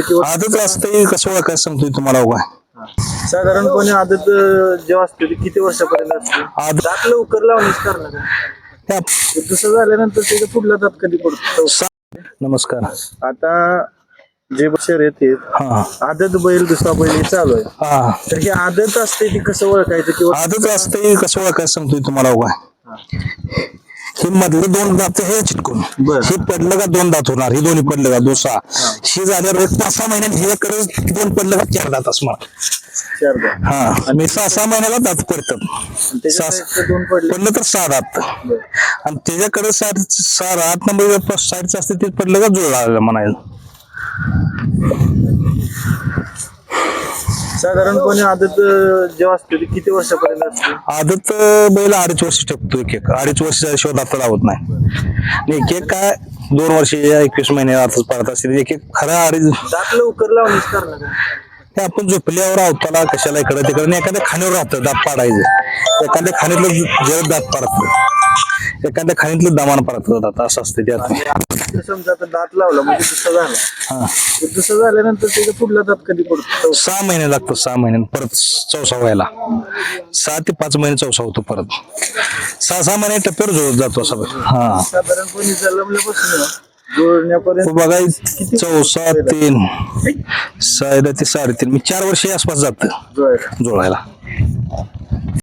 किंवा आजच असते कसं ओळखायचं सांगतोय तुम्हाला काय साधारणपणे आदत अं, जेव्हा असते ती किती वर्षापर्यंत असते? आदत दात लवकर लावण्याच कारण काय त्या झाल्यानंतर त्याचा पुढला दात कधी पडतो? नमस्कार. आता जे शर्यत आहेत हा. आदत बैल दुसरा बैल हे चालू आहे. हा. तर ही आदत असते ती कसं ओळखायचं किंवा आजच असते कसं ओळखायचं सांगतोय तुम्हाला काय हे मधलं दोन दात हे चिटकून. हे पडलं का दोन दात होणार? हे दोन्ही पडलं का? दोसा हे. झाल्यावर एक पाच सहा महिन्यात ह्याकडे दोन पडलं का चार दात असणार. हा. आणि सहा सहा महिन्याला दात पडतात. पडले. तर सहा दात. आणि त्याच्याकडे सात सहा आठ नंबर साईडचं असते ते पडलं का जुळला म्हणायचं साधारणपणे आदत अं, जेव्हा असते ती किती वर्षापर्यंत असते? आदत अं, बैल अडीच वर्ष एक एक. अडीच वर्ष शिवाय दात लावत नाही. आणि एक एक काय दोन वर्ष एकवीस महिने आताच पडत असते. एक एक खरा अडीच दात लवकर ते आपण झोपल्यावर आवताला कशाला इकडे तिकडे आणि एखाद्या खाण्यावर राहतं दात पाडायचं. एखाद्या खाणीतलं जर दात पाडतं एखाद्या खाणीतलं दमान पाडतं दात असं असतं त्यात. आता समजा आता दात लावला म्हणजे दुसरा झाला. हा. तर दुसरा झाल्यानंतर त्याचा पुढला दात कधी पडतो? सहा महिने लागतात सहा महिने. परत चौसा व्हायला. सहा ते पाच महिने चौसा होतो परत. सहा सहा महिने टप्प्यावर जुळत जातो असं. हा. साधारणपणे जन्मल्यापासून जोडण्यापर्यंत तो बघा चौसा तीन. साडे ते साडेतीन. मी चार वर्ष आसपास जात. जोडायला. जुळायला